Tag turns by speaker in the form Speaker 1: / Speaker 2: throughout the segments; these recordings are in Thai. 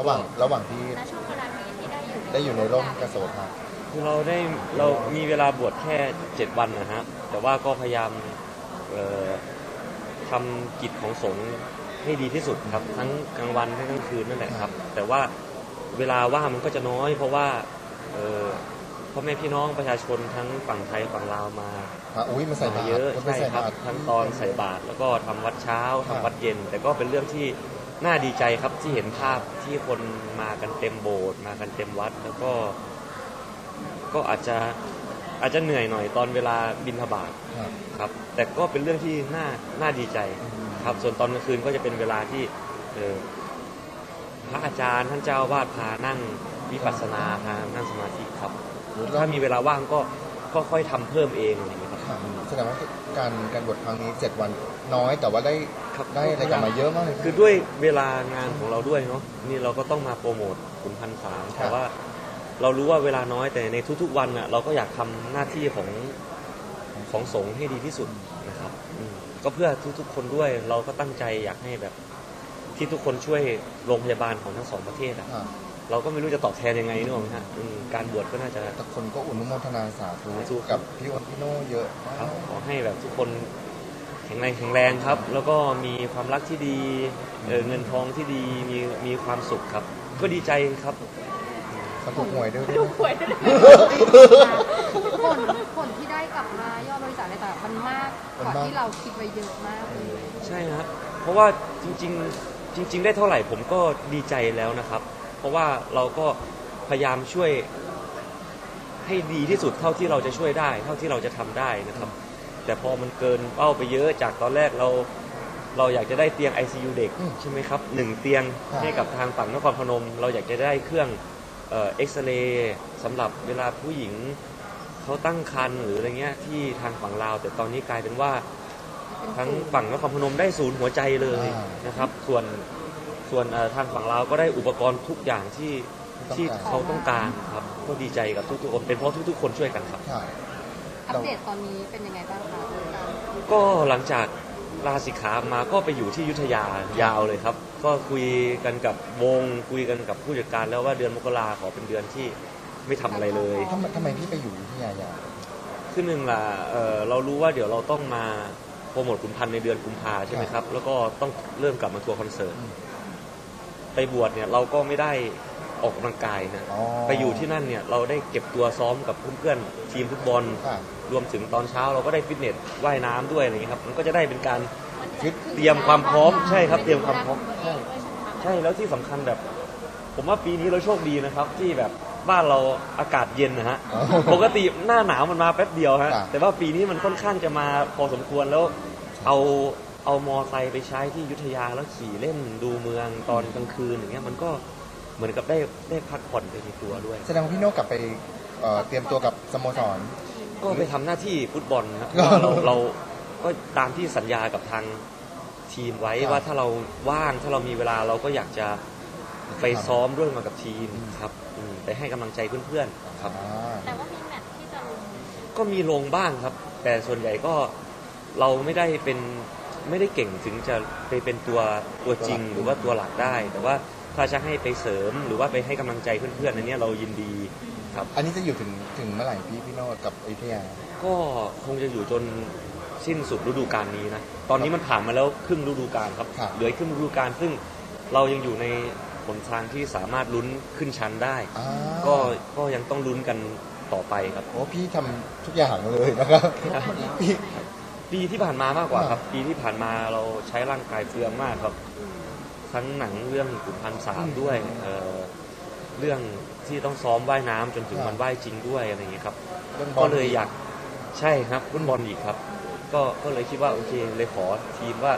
Speaker 1: ระหว่างระหว่างที่
Speaker 2: ณช่วงเวลานี้ที่ได้อยู่
Speaker 1: ได้อยู่ในร่มกระโสภา
Speaker 3: คือเราได้เรามีเวลาบวชแค่เจ็ดวันนะฮะแต่ว่าก็พยายามเอ่อทำกิจของสงฆ์ให้ดีที่สุดครับทั้งกลางวันทั้งกลางคืนนั่นแหละครับ แต่ว่าเวลาว่างมันก็จะน้อย เพราะว่าเอ่อพ่อแม่พี่น้องประชาชนทั้งฝั่งไทยฝั่งลาวมา
Speaker 1: พระอุ้ยมาใส่บาตร
Speaker 3: เยอะ
Speaker 1: คนไป
Speaker 3: ใช่
Speaker 1: ใส่
Speaker 3: ครับ
Speaker 1: บาตร
Speaker 3: ทั้งตอนใส่บาตรแล้วก็ทำวัดเช้า
Speaker 1: ครั
Speaker 3: ทำ
Speaker 1: บ
Speaker 3: วัดเย็น แต่ก็เป็นเรื่องที่ น่าดีใจครับที่เห็นภาพที่คนมากันเต็มโบสถ์มากันเต็มวัด แล้วก็ ก็อาจจะอาจจะเหนื่อยหน่อยตอนเวลาบินทบาท
Speaker 1: ครับ
Speaker 3: ครับแต่ก็เป็นเรื่องที่น่าน่าดีใจครับ ส่วนตอนกลางคืนก็จะเป็นเวลาที่เอ่อพระอาจารย์ท่านเจ้าอาวาดพานั่งวิปัสสนาพานั่งสมาธิครับถ้ามีเวลาว่างก็ก็ค่อยทำเพิ่มเองอะไรอย่างเงี้ยครับ
Speaker 1: ครับแสดงว่าการการบวชครั้งนี้เจ็ดวันน้อยแต่ว่าได้
Speaker 3: ครับ
Speaker 1: ได้อะไรกลับมาเยอะมากเลย
Speaker 3: คือด้วยเวลางานของเราด้วยเนาะนี่เราก็ต้องมาโปรโมทขุนพันสาม
Speaker 1: ครับ
Speaker 3: แต่ว่า เรารู้ว่าเวลาน้อยแต่ในทุกๆวันน่ะเราก็อยากทำหน้าที่ของของสงฆ์ให้ดีที่สุดนะครับอืมก็เพื่อทุกๆคนด้วยเราก็ตั้งใจอยากให้แบบ ที่ทุกคนช่วยโรงพยาบาลของทั้งสองประเทศอะ
Speaker 1: ครับ
Speaker 3: เราก็ไม่รู้จะตอบแทนยังไงนึกออกไหมฮะอืมการบวชก็น่าจะ
Speaker 1: แต่คนก็อนุโมทนาสาธุ
Speaker 3: สาธุ
Speaker 1: กับพี่อ้นพี่โน่เยอะมาก
Speaker 3: ครับขอให้แบบทุกคน แข็งแรงแข็งแรงครับ แล้วก็มีความรักที่ดีเอ่อเงินทองที่ดีมีมีความสุขครับ ก็ดีใจครับ
Speaker 1: เขาถูกหวยด้วย
Speaker 2: ดูหวยด้วยผลผลที่ได้กลับมายอดบริจาคอะไรต่างๆมันมากกว่าที่เราคิดไว้เยอะมากเลย
Speaker 3: ใช่ครับเพราะว่าจริง ๆ จริง ๆ ได้เท่าไหร่ผมก็ดีใจแล้วนะครับ เพราะว่าเราก็พยายามช่วยให้ดีที่สุดเท่าที่เราจะช่วยได้ เท่าที่เราจะทำได้นะครับ แต่พอมันเกินเป้าไปเยอะจากตอนแรกเรา เราอยากจะได้เตียง ICU เด็ก
Speaker 1: อืม
Speaker 3: ใช่ไหมครับหนึ่งเตียง
Speaker 1: ครับ
Speaker 3: ให้กับทางฝั่งนครพนม เราอยากจะได้เครื่องเอ็กซเรย์สำหรับเวลาผู้หญิงเขาตั้งครรภ์หรืออะไรเงี้ยที่ทางฝั่งลาว แต่ตอนนี้กลายเป็นว่า
Speaker 2: เป็น
Speaker 3: ทั้ง
Speaker 2: ศูนย์
Speaker 3: ฝั่งนครพนมได้ศูนย์หัวใจเลย
Speaker 1: อ่าน
Speaker 3: นะครับ ส่วนส่วนเอ่อทางฝั่งลาวก็ได้อุปกรณ์ทุกอย่างที่ที่เขาต้องการครับ ก็ดีใจกับทุกๆคน เป็นเพราะทุกๆ คนช่วยกันครับ
Speaker 1: ค่ะ
Speaker 2: อัปเดตตอนนี้เป็นยังไงบ้างคะอาจารย์
Speaker 3: ก็หลังจากลาสิกขามาก็ไปอยู่ที่อยุธยายาวเลยครับ ก็คุยกันกับวงคุยกันกับผู้จัดการแล้วว่าเดือนมกราขอเป็นเดือนที่ไม่ทำอะไรเลย
Speaker 1: ทำไมทำไมพี่ไปอยู่อยุธยายาว
Speaker 3: คือหนึ่งล่ะเอ่อเรารู้ว่าเดี๋ยวเราต้องมาโปรโมทขุนพันธ์ในเดือนกุมภาใช่ไหมครับ แล้วก็ต้องเริ่มกลับมาทัวร์คอนเสิร์ต
Speaker 1: อืม
Speaker 3: ไปบวชเนี่ยเราก็ไม่ได้ ออกกำลังกายนะ
Speaker 1: อ๋อ
Speaker 3: ไปอยู่ที่นั่นเนี่ยเราได้เก็บตัวซ้อมกับเพื่อนๆทีมฟุตบอล
Speaker 1: ค่ะ
Speaker 3: รวมถึงตอนเช้าเราก็ได้ฟิตเนสว่ายน้ำด้วยอะไรอย่างเงี้ยครับมันก็จะได้เป็นการ
Speaker 1: ฟิต
Speaker 3: เตรียมความพร้อมใช่ครับเตรียมความพร้อม
Speaker 2: ใช่
Speaker 3: ใช่แล้วที่สำคัญแบบ ผมว่าปีนี้เราโชคดีนะครับ ที่แบบบ้านเราอากาศเย็นนะฮะ
Speaker 1: อ๋อ
Speaker 3: ปกติหน้าหนาวมันมาแป๊บเดียวฮะ
Speaker 1: ครับ
Speaker 3: แต่ว่าปีนี้มันค่อนข้างจะมาพอสมควรแล้วเอาเอามอไซค์ไปใช้ที่อยุธยาแล้วขี่เล่นดูเมืองตอนกลางคืนอย่างเงี้ยมันก็ เหมือนกับได้ได้พักผ่อนไปในตัวด้วย
Speaker 1: แสดงว่าพี่โน่กลับไปเอ่อเตรียมตัวกับสโมสร
Speaker 3: ก็ไปทำหน้าที่ฟุตบอลนะครับ
Speaker 1: อ๋อ
Speaker 3: เราเราก็ตามที่สัญญากับทางทีมไว้
Speaker 1: ครับ
Speaker 3: ว่าถ้าเราว่างถ้าเรามีเวลาเราก็อยากจะไปซ้อมร่วมมากับทีมครับอืมไปให้กำลังใจเพื่อนๆครับ
Speaker 1: อ่า
Speaker 2: แต่ว่ามีแมตช์ที่จะลง
Speaker 3: ก็มีลงบ้างครับ แต่ส่วนใหญ่ก็เราไม่ได้เป็นไม่ได้เก่งถึงจะไปเป็นตัวตัวจริงหรือว่าตัวหลักได้ แต่ว่า ถ้าจะให้ไปเสริมหรือว่าไปให้กำลังใจเพื่อนๆอันเนี้ยเรายินดีครับ
Speaker 1: อันนี้จะอยู่ถึงถึงเมื่อไหร่พี่พี่โน่กับอยุธยา
Speaker 3: ก็คงจะอยู่จนสิ้นสุดฤดูกาลนี้นะ ตอนนี้มันผ่านมาแล้วครึ่งฤดูกาลครับ
Speaker 1: ครับ
Speaker 3: เหลืออีกครึ่งฤดูกาลซึ่งเรายังอยู่ในหนทางที่สามารถลุ้นขึ้นชั้นได้
Speaker 1: อ่า
Speaker 3: ก็ก็ยังต้องลุ้นกันต่อไปครับ
Speaker 1: โอ้พี่ทำทุกอย่างเลยนะครับพี่
Speaker 3: ปีที่ผ่านมามากกว่าครับ ปีที่ผ่านมาเราใช้ร่างกายเปลืองมากครับ ทั้งหนังเรื่องขุนพันสามด้วยเอ่อเรื่องที่ต้องซ้อมว่ายน้ำจนถึงวันว่ายจริงด้วยอะไรอย่างเงี้ยครับ
Speaker 1: เรื่องบ
Speaker 3: ก็
Speaker 1: อล
Speaker 3: เลยอยากใช่ครับฟุตบอลอีกครับ ก็ก็เลยคิดว่าโอเคเลยขอทีมว่า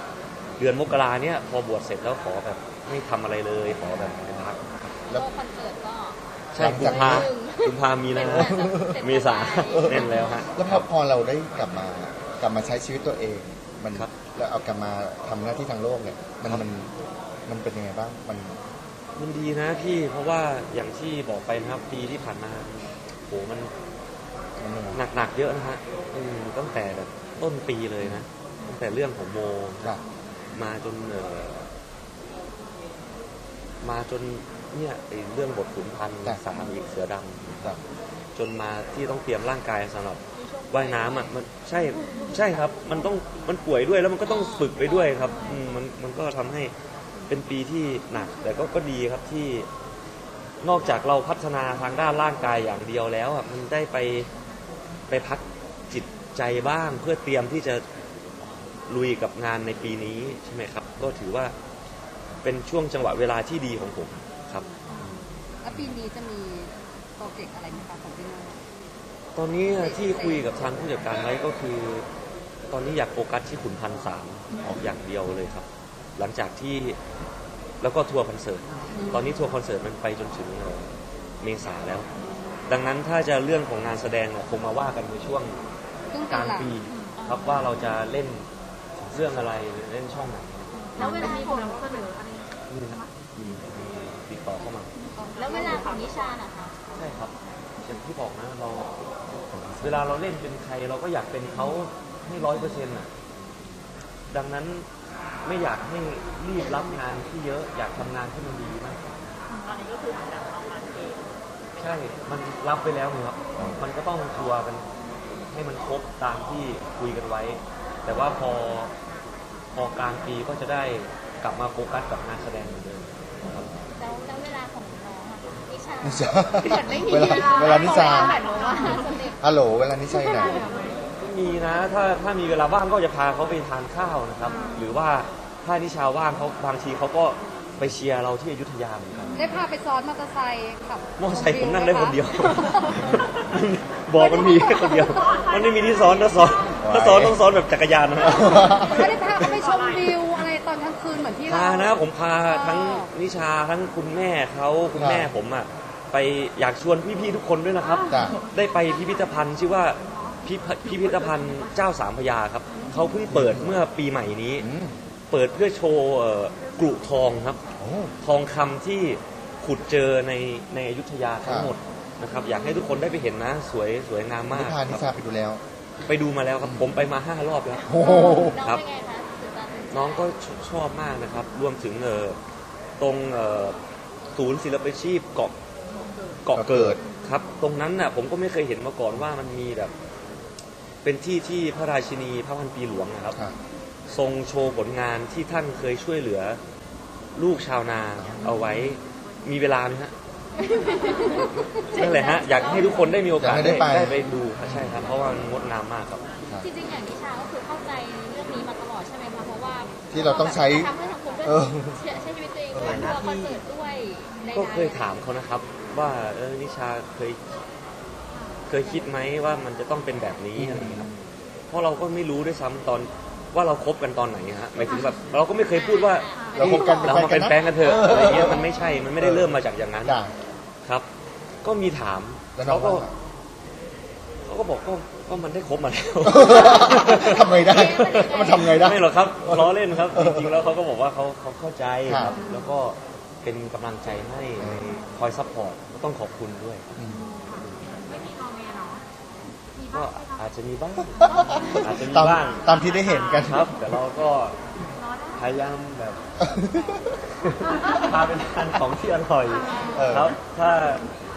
Speaker 3: เดือนมกราเนี่ยพอบวชเสร็จแล้วขอแบบไม่ทำอะไรเลยขอแบบไปพัก
Speaker 2: โลคอนเสิร์ตก็
Speaker 3: ใช่
Speaker 1: หลัง
Speaker 3: กุ
Speaker 1: จาก
Speaker 3: มภา
Speaker 2: หนึ่ง
Speaker 3: กุมภามีนา
Speaker 2: เสร็จ
Speaker 3: เมษาเล่นแล้วฮะ
Speaker 1: แล้วพอพอเราได้กลับมากลับมาใช้ชีวิตตัวเองมัน
Speaker 3: ครับ
Speaker 1: แล้วเอากลับมาทำหน้าที่ทางโลกเนี่ยมันมัน มันเป็นยังไงบ้างมัน
Speaker 3: มันดีนะพี่เพราะว่าอย่างที่บอกไปนะครับปีที่ผ่านมาโหมัน
Speaker 1: มันยังไง
Speaker 3: หนักๆเยอะนะฮะอืมตั้งแต่แบบต้นปีเลยนะตั้งแต่เรื่องของโม
Speaker 1: ครับ
Speaker 3: มาจนเอ่อมาจนเนี่ยไอ้เรื่องบทขุนพันธ์
Speaker 1: จ้ะ
Speaker 3: สามอีกเสือดำ
Speaker 1: ครับ
Speaker 3: จนมาที่ต้องเตรียมร่างกายสำหรับว่ายน้ำอะมันใช่ใช่ครับ มันต้องมันป่วยด้วยแล้วมันก็ต้องฝึกไปด้วยครับอืมมันมันก็ทำให้ เป็นปีที่หนัก แต่ก็ก็ดีครับที่นอกจากเราพัฒนาทางด้านร่างกายอย่างเดียวแล้วอะมันได้ไปไปพักจิตใจบ้าง เพื่อเตรียมที่จะลุยกับงานในปีนี้ใช่ไหมครับ ก็ถือว่าเป็นช่วงจังหวะเวลาที่ดีของผมครับ
Speaker 2: แล้วปีนี้จะมีโปรเจกต์อะไรไหมคะของพี่โน่
Speaker 3: ตอนนี้ที่คุยกับทางผู้จัดการไว้ก็คือ ตอนนี้อยากโฟกัสที่ขุนพันสามออกอย่างเดียวเลยครับ หลังจากที่แล้วก็ทัวร์คอนเสิร์ต ตอนนี้ทัวร์คอนเสิร์ตมันไปจนถึงเอ่อเมษาแล้ว ดังนั้นถ้าจะเรื่องของงานแสดงเนี่ยคงมาว่ากันในช่วง
Speaker 2: ซึ่ง
Speaker 3: กลาง
Speaker 2: หลัง
Speaker 3: ปีครับว่าเราจะเล่นเรื่องอะไรหรือเล่นช่องไหน
Speaker 4: แล้วเวลาของเสนออะไร
Speaker 3: มีมีติดต่อเข้ามา
Speaker 4: แล้วเวลาของนิชาน่ะคะ
Speaker 3: ใช่ครับอย่างที่บอกนะเราเวลาเราเล่นเป็นใครเราก็อยากเป็นเขาให้ร้อยเปอร์เซ็นต์อะดังนั้น ไม่อยากให้รีบรับงานที่เยอะอยากทำงานที่มันดีมาก
Speaker 4: ตอนนี้ก็คือเหมือนกับเอางานเอง
Speaker 3: ใช่ มันรับไปแล้วไงครับมันก็ต้องชัวร์กันให้มันครบตามที่คุยกันไว้ แต่ว่าพอพอกลางปีก็จะได้กลับมาโฟกัสกับงานแสดงเหมือนเดิมครับ
Speaker 4: แล้วแล้วเวลาของน้องอะนิชา
Speaker 1: นิชา
Speaker 4: เหมือนไม่มี
Speaker 1: เวลาเวลานิชา
Speaker 4: เหมือนว่าสเต็ป
Speaker 1: ฮัลโหลเวลานิชาอยู่ไหน
Speaker 3: มีนะ ถ้าถ้ามีเวลาว่างก็จะพาเขาไปทานข้าวนะครับ หรือว่าถ้านิชาว่างเขาบางทีเขาก็ไปเชียร์เราที่อยุธยาเหมือนกัน
Speaker 2: ได้พาไปซ้อนมอเตอร์ไซค์ขับ
Speaker 3: มอเตอร์ไซค์ผมนั่งได้คนเดียว บอกมันมีแค่คนเดียว มันไม่มีที่ซ้อนถ้าซ้อนถ้าซ้อนต้องซ้อนแบบจักรยานนะ
Speaker 2: ไม่ได้พาเขาไปชมวิวอะไรตอนกลางคืนเหมือนที่เรา
Speaker 3: พานะผมพาทั้งนิชาทั้งคุณแม่เขาคุณแม่ผมอะไปอยากชวนพี่ๆทุกคนด้วยนะครับ
Speaker 1: จ้ะ
Speaker 3: ได้ไปพิพิธภัณฑ์ชื่อว่า พิพพิพิธภัณฑ์เจ้าสามพระยาครับเขาเพิ่งเปิดเมื่อปีใหม่นี้
Speaker 1: อืม
Speaker 3: เปิดเพื่อโชว์เอ่อกรุทองครับ
Speaker 1: โอ้
Speaker 3: ทองคำที่ขุดเจอในในอยุธยาทั้งหมดนะครับ อยากให้ทุกคนได้ไปเห็นนะ สวยสวยงามมา
Speaker 1: นิ
Speaker 3: ก
Speaker 1: พานิ
Speaker 3: ค
Speaker 1: ชา
Speaker 3: รับ
Speaker 1: ไปดูแล้ว
Speaker 3: ไปดูมาแล้วครับ ผมไปมาห้ารอบแล้ว
Speaker 1: โอ้โห
Speaker 4: น้อง
Speaker 3: ครับ
Speaker 4: เป็นไงคะตื่นตาตื่นใจ
Speaker 3: น้องก็ชชอบมากนะครับ รวมถึงเออตรงเอ่อศูนย์ศิลปาชีพเกาะเกาะเกิดครับ ตรงนั้นน่ะผมก็ไม่เคยเห็นมาก่อนว่ามันมีแบบ เป็นที่ที่พระราชินีพระพันปีหลวงนะครับ
Speaker 1: ครับ
Speaker 3: ทรงโชว์ผลงานที่ท่านเคยช่วยเหลือ ลูกชาวนาเอาไว้มีเวลาไหมฮะ นั่นแหละฮะอยากให้ทุกคนได้มีโอกาส
Speaker 1: อยากให้ได้ไป
Speaker 3: ได้ไปดูครับใช่ครับเพราะว่ามันงดงามมากครับ
Speaker 1: ครับ
Speaker 4: จริงๆอย่างนิชาก็คือเข้าใจเรื่องนี้มาตลอดใช่ไหมคะเพราะว่า
Speaker 1: ที่เราต้องใช้
Speaker 4: ทำเพื่อสังคมด้วย
Speaker 1: เออ
Speaker 4: ใช้ใช้ชีวิตตัวเองด้วยทัวร์คอนเสิร์ตด้วยใดๆ
Speaker 3: ก็เคยถามเขานะครับ ว่าเออนิชาเคย เคยคิดไหมว่ามันจะต้องเป็นแบบนี้อะไรอย่างเงี้ยครับเพราะเราก็ไม่รู้ด้วยซ้ำตอนว่าเราคบกันตอนไหนฮะหมายถึงแบบเราก็ไม่เคยพูดว่า
Speaker 1: เราคบกันเป็น
Speaker 3: เรามาเป็น
Speaker 1: แฟ
Speaker 3: แฟ
Speaker 1: น
Speaker 3: น
Speaker 1: กั
Speaker 3: กันน
Speaker 1: นะ
Speaker 3: เถอะ
Speaker 1: เอออ
Speaker 3: อะไรเงี้ยมันไม่ใช่มันไม่ได้เริ่มมาจากอย่างนั้น
Speaker 1: จ้ะ
Speaker 3: ครับ ก็มีถาม
Speaker 1: แล้วน้อ
Speaker 3: เขา
Speaker 1: ง
Speaker 3: ก็
Speaker 1: ว่าไง
Speaker 3: เขาก็บอกก็ก็มันได้คบมาแล้ว
Speaker 1: ทำไงได้มันทำไงได้
Speaker 3: ไม่หรอกครับล้อเล่นครับ จริงๆแล้วเขาก็บอกว่าเขาเขาเข้าใจ
Speaker 1: ครับ
Speaker 3: ครับแล้วก็เป็นกำลังใจให้
Speaker 1: อืม
Speaker 3: คอยซัพพอร์ตก็ต้องขอบคุณด้วย
Speaker 1: อืม
Speaker 3: ก็อาจจะมีบ้างอาจจะมี
Speaker 1: ตาม
Speaker 3: บ้าง
Speaker 1: ตามที่ได้เห็นกัน
Speaker 3: ครับ แต่เราก็พยายามแบบพาเป็นทานของที่อร่อย
Speaker 1: เออ
Speaker 3: ครับถ้า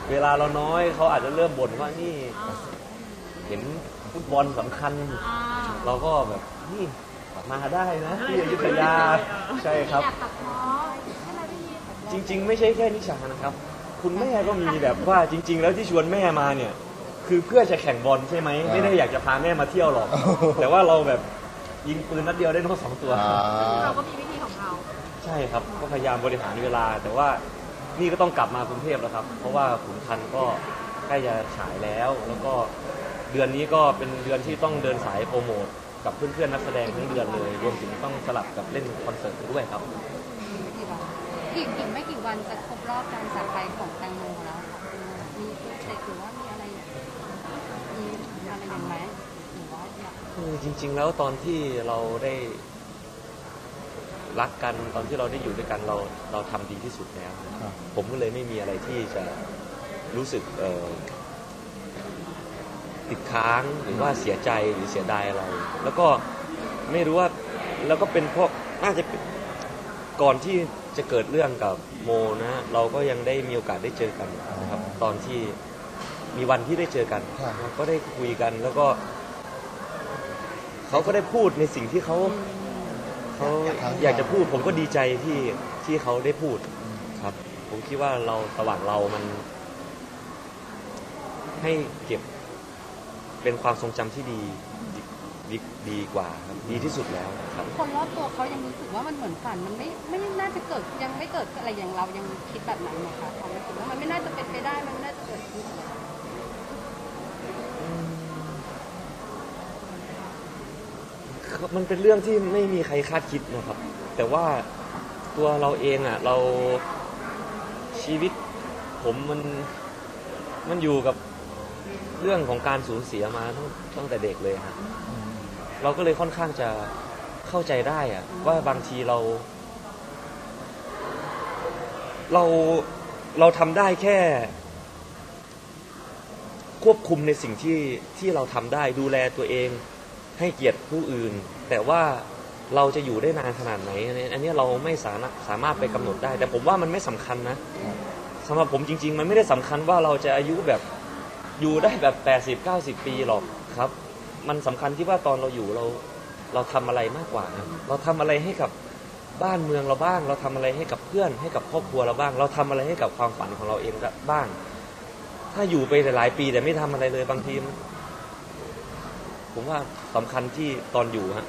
Speaker 3: เวลาเราน้อยเขาอาจจะเริ่มบ่นว่านี่ เห็นฟุตบอลสำคัญ เราก็แบบนี่มาได้นะที่อยุธยาใช่ครับ จริง ๆ ไม่ใช่แค่นิชานะครับ คุณแม่ก็มีแบบว่าจริง ๆ แล้วที่ชวนแม่มาเนี่ย คือเพื่อจะแข่งบอลใช่ไหม ไม่ได้อยากจะพาแม่มาเที่ยวหรอก แต่ว่าเราแบบยิงปืนนัดเดียวได้นกสองตัว
Speaker 1: อ่า
Speaker 4: เราก็มีวิธีของเรา
Speaker 3: ใช่ครับ ก็พยายามบริหารเวลา แต่ว่านี่ก็ต้องกลับมากรุงเทพแล้วครับ เพราะว่าขุนพันธ์ก็ใกล้จะฉายแล้ว แล้วก็เดือนนี้ก็เป็นเดือนที่ต้องเดินสายโปรโมทกับเพื่อนๆนักแสดงทั้งเดือนเลย รวมถึงต้องสลับกับเล่นคอนเสิร์ตด้วยครับ
Speaker 2: อีกอีกไม่กี่วันจะครบรอบการจากไปของแตงโมแล้วค่ะมีโปรเจกต์หรือว่ามีอะไรมี อะไรอย่างไรหรือว่าอยาก
Speaker 3: คือจริง ๆ แล้วตอนที่เราได้รักกันตอนที่เราได้อยู่ด้วยกันเราเราทำดีที่สุดแล้ว
Speaker 1: ครับ
Speaker 3: ผมก็เลยไม่มีอะไรที่จะรู้สึกเอ่อติดค้างหรือว่าเสียใจหรือเสียดายอะไร แล้วก็ไม่รู้ว่าแล้วก็เป็นเพราะน่าจะเป็นก่อนที่จะเกิดเรื่องกับโมนะ เราก็ยังได้มีโอกาสได้เจอกันนะครับ ตอนที่ มีวันที่ได้เจอกัน
Speaker 1: ค่ะ
Speaker 3: ก็ได้คุยกันแล้วก็ เขาก็ได้พูดในสิ่งที่เขาเขาอยากจะพูด ผมก็ดีใจที่ที่เขาได้พูดครับ ผมคิดว่าเราระหว่างเรามัน ให้เก็บเป็นความทรงจำที่ดีดีดีดีกว่าครับดีที่สุดแล้วครับ
Speaker 2: คนรอบตัวเขายังรู้สึกว่ามันเหมือนฝันมันไม่ไม่น่าจะเกิดยังไม่เกิดอะไรอย่างเรายังคิดแบบนั้นไหมคะความรู้สึกว่ามันไม่น่าจะเป็นไปได้มันไม่น่าจะเกิดขึ้น
Speaker 3: มันเป็นเรื่องที่ไม่มีใครคาดคิดนะครับ แต่ว่าตัวเราเองอะ เราชีวิตผมมันมันอยู่กับเรื่องของการสูญเสียมาตั้งตั้งแต่เด็กเลยฮะเราก็เลยค่อนข้างจะเข้าใจได้อะว่าบางทีเรา เราเราทำได้แค่ ควบคุมในสิ่งที่ที่เราทำได้ดูแลตัวเอง ให้เกียรติผู้อื่น แต่ว่าเราจะอยู่ได้นานขนาดไหนอันนี้อันนี้เราไม่สามารถสามารถไปกำหนดได้ แต่ผมว่ามันไม่สำคัญนะสำหรับผมจริง ๆ มันไม่ได้สำคัญว่าเราจะอายุแบบอยู่ได้แบบ 80 90 ปีหรอกครับ มันสำคัญที่ว่าตอนเราอยู่เราเราทำอะไรมากกว่า เราทำอะไรให้กับบ้านเมืองเราบ้าง เราทำอะไรให้กับเพื่อนให้กับครอบครัวเราบ้าง เราทำอะไรให้กับความฝันของเราเองบ้าง ถ้าอยู่ไปหลายปีแต่ไม่ทำอะไรเลยบางทีม ผมว่าสำคัญที่ตอนอยู่ฮะ